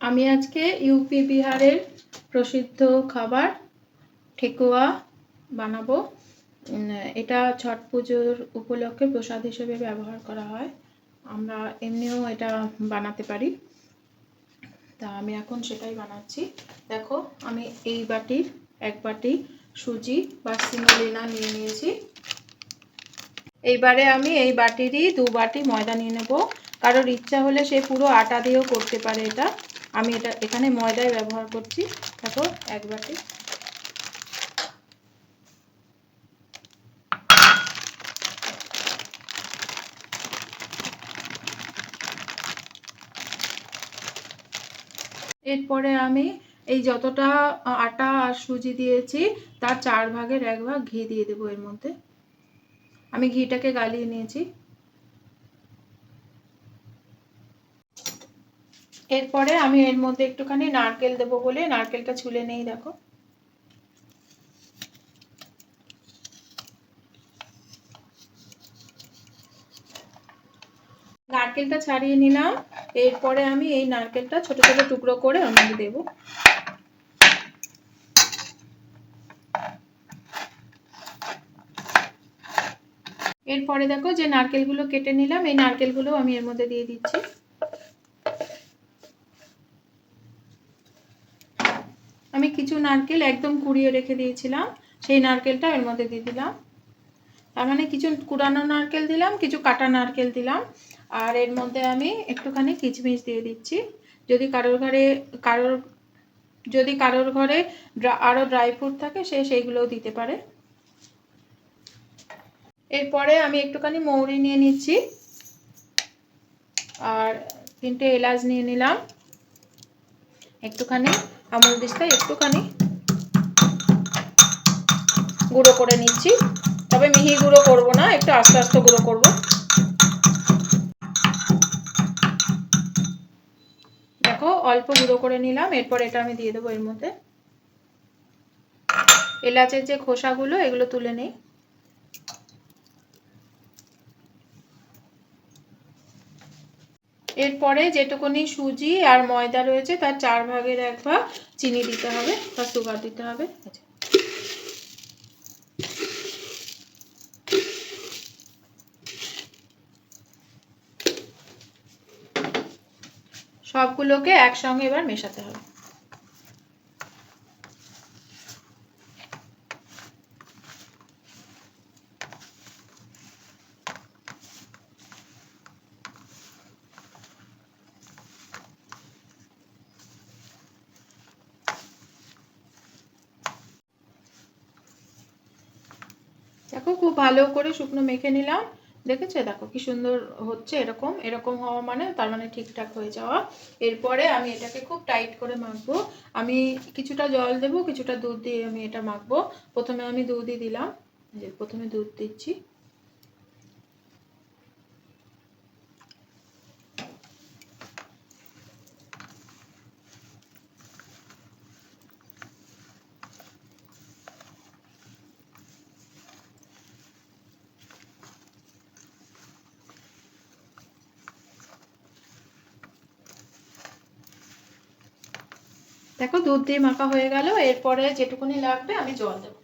আমি আজকে ইউপি বিহারের প্রসিদ্ধ খাবার ঠেকুয়া বানাবো। এটা ছট পুজোর উপলক্ষে প্রসাদ হিসেবে ব্যবহার করা হয়। আমরা এমনিও এটা বানাতে পারি। তা আমি এখন সেটাই বানাচ্ছি। দেখো, আমি এই বাটির এক বাটি সুজি বা সিমোলিনা নিয়ে নিয়েছি। এইবারে আমি এই বাটিরই দু বাটি ময়দা নিয়ে নেব। কারোর ইচ্ছা হলে সে পুরো আটা দিয়েও করতে পারে এটা। আমি এটা এখানে ময়দাই ব্যবহার করছি। দেখো, এক বাটি। এরপরে আমি এই যতটা আটা আর সুজি দিয়েছি, তার চার ভাগের এক ভাগ ঘি দিয়ে দেবো এর মধ্যে। আমি ঘিটাকে গালিয়ে নিয়েছি। এরপরে আমি এর মধ্যে একটুখানি নারকেল দেবো বলে, নারকেলটা ছুলে নেই, দেখো। নারকেলটা ছাড়িয়ে নিলাম। এরপরে আমি এই নারকেলটা ছোট ছোট টুকরো করে আমি দেবো। এরপরে দেখো যে নারকেলগুলো কেটে নিলাম, এই নারকেলগুলো আমি এর মধ্যে দিয়ে দিচ্ছি। আমি কিছু নারকেল একদম কুড়িয়ে রেখে দিয়েছিলাম। সেই নারকেলটা এর মধ্যে দিয়ে দিলাম। তার মানে কিছু কুড়ানো নারকেল দিলাম, কিছু কাটা নারকেল দিলাম। আর এর মধ্যে আমি একটুখানি কিচমিচ দিয়ে দিচ্ছি। যদি কারোর ঘরে, কারোর, যদি কারোর ঘরে আরও ড্রাই ফ্রুট থাকে, সে সেইগুলোও দিতে পারে। এরপরে আমি একটুখানি মৌরি নিয়ে নিচ্ছি। আর তিনটে এলাচ নিয়ে নিলাম। একটুখানি আমুল দিস্তায় একটুখানি গুঁড়ো করে নিচ্ছি। তবে মিহি গুঁড়ো করব না, একটু আস্তে আস্তে গুঁড়ো করব। দেখো, অল্প গুঁড়ো করে নিলাম, এরপর এটা আমি দিয়ে দেবো এর মধ্যে। এলাচের যে খোসাগুলো, এগুলো তুলে নেই। এরপরে যেটুকুনি সুজি আর ময়দা রয়েছে, তার চার ভাগের এক ভাগ চিনি দিতে হবে বা সুগার দিতে হবে। সবগুলোকে একসঙ্গে এবার মেশাতে হবে। দেখো খুব ভালো করে শুকনো মেখে নিলাম। দেখেছে? দেখো কি সুন্দর হচ্ছে এরকম। এরকম হওয়া মানে তার মানে ঠিকঠাক হয়ে যাওয়া। এরপরে আমি এটাকে খুব টাইট করে মাখবো। আমি কিছুটা জল দেব, কিছুটা দুধ দিয়ে আমি এটা মাখবো। প্রথমে আমি দুধই দিলাম। যে প্রথমে দুধ দিচ্ছি। দেখো দুধ দিয়ে মাখা হয়ে গেল, এরপরে যেটুকুনি লাগবে আমি জল দেব।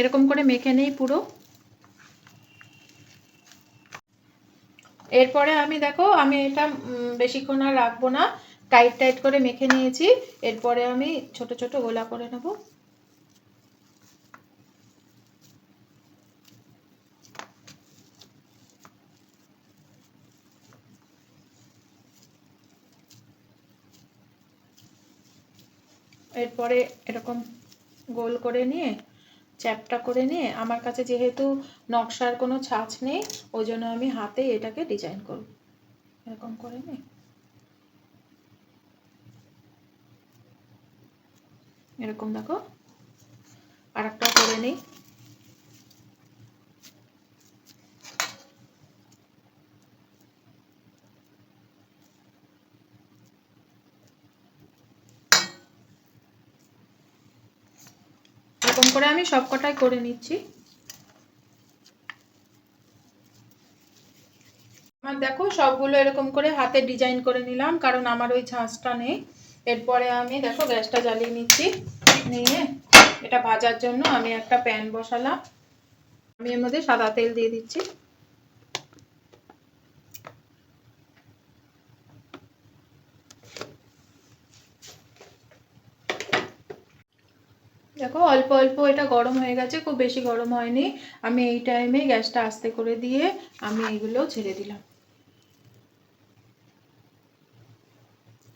এরকম করে মেখে নেই পুরো। এরপরে আমি দেখো, আমি এটা বেশিক্ষণ আর রাখব না। টাইট টাইট করে মেখে নিয়েছি। এরপরে আমি ছোট ছোট গোলা করে নেব। এরপরে এরকম গোল করে নিয়ে, চ্যাপটা করে নিয়ে, আমার কাছে যেহেতু নকশার কোনো ছাঁচ নেই, ওই জন্য আমি হাতে এটাকে ডিজাইন করব। এরকম করে নিয়ে। এরকম দেখো। আর একটা করে নিই এরকম করে আমি সব কটাই করে নিচ্ছি। আমার দেখো সবগুলো এরকম করে হাতে ডিজাইন করে নিলাম, কারণ আমার ওই ঝাঁসটা নেই। এরপরে আমি দেখো গ্যাসটা জ্বালিয়ে নিচ্ছি নিয়ে। এটা ভাজার জন্য আমি একটা প্যান বসালাম। আমি এর মধ্যে সাদা তেল দিয়ে দিচ্ছি। দেখো, অল্প অল্প এটা গরম হয়ে গেছে, খুব বেশি গরম হয়নি। আমি এই টাইমে গ্যাসটা আস্তে করে দিয়ে আমি এগুলো ছেড়ে দিলাম।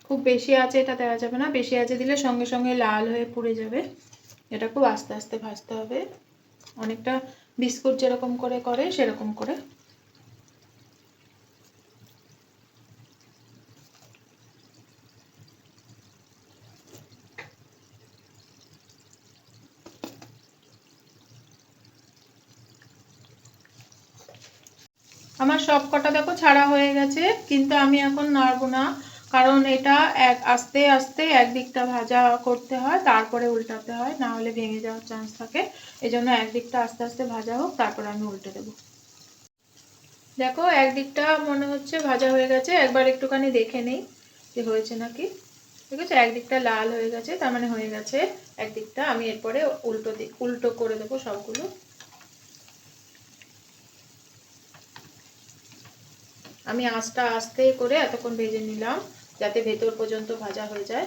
খুব বেশি আছে এটা দেওয়া যাবে না, বেশি আছে দিলে সঙ্গে সঙ্গে লাল হয়ে পুড়ে যাবে। এটা খুব আস্তে আস্তে ভাজতে হবে। অনেকটা বিস্কুট যেরকম করে করে, সেরকম করে আমার সব কটা দেখো ছাড়া হয়ে গেছে, কিন্তু আমি এখন নাড়বো না। কারণ এটা এক, আস্তে আস্তে একদিকটা ভাজা করতে হয়, তারপরে উল্টাতে হয়, না হলে ভেঙে যাওয়ার চান্স থাকে। এই জন্য একদিকটা আস্তে আস্তে ভাজা হোক, তারপরে আমি উল্টে দেবো। দেখো, একদিকটা মনে হচ্ছে ভাজা হয়ে গেছে, একবার একটুখানি দেখে নেই যে হয়েছে নাকি। ঠিক আছে, একদিকটা লাল হয়ে গেছে, তার মানে হয়ে গেছে একদিকটা। আমি এরপরে উল্টো উল্টো করে দেবো সবগুলো। আমি আঁচটা আস্তে করে এতক্ষণ ভেজে নিলাম, যাতে ভেতর পর্যন্ত ভাজা হয়ে যায়।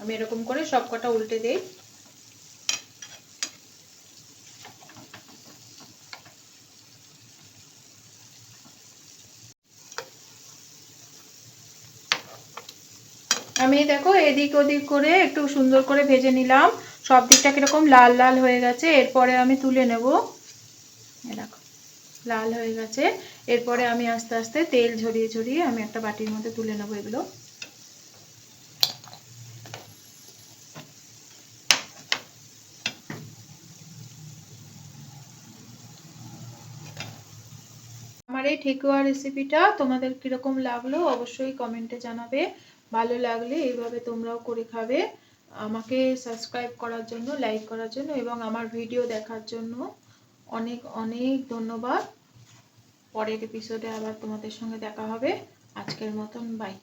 আমি এরকম করে সব কটা উল্টে দিই। আমি দেখো এদিক ওদিক করে একটু সুন্দর করে ভেজে নিলাম। সব দিকটা কীরকম লাল লাল হয়ে গেছে, এরপরে আমি তুলে নেব। দেখো। লাল হয়ে গেছে। এরপরে আমি আস্তে আস্তে তেল ঝরিয়ে ঝরিয়ে আমি একটা বাটির মধ্যে তুলে নেব এগুলো। আমার এই ঠেকুয়া রেসিপিটা তোমাদের কীরকম লাগল অবশ্যই কমেন্টে জানাবে। ভালো লাগলে এইভাবে তোমরাও করে খাবে। আমাকে সাবস্ক্রাইব করার জন্য লাইক করার জন্য এবং আমার ভিডিও দেখার জন্য। অনেক অনেক ধন্যবাদ। পরের এপিসোডে আবার তোমাদের সঙ্গে দেখা হবে। আজকের মতন বাই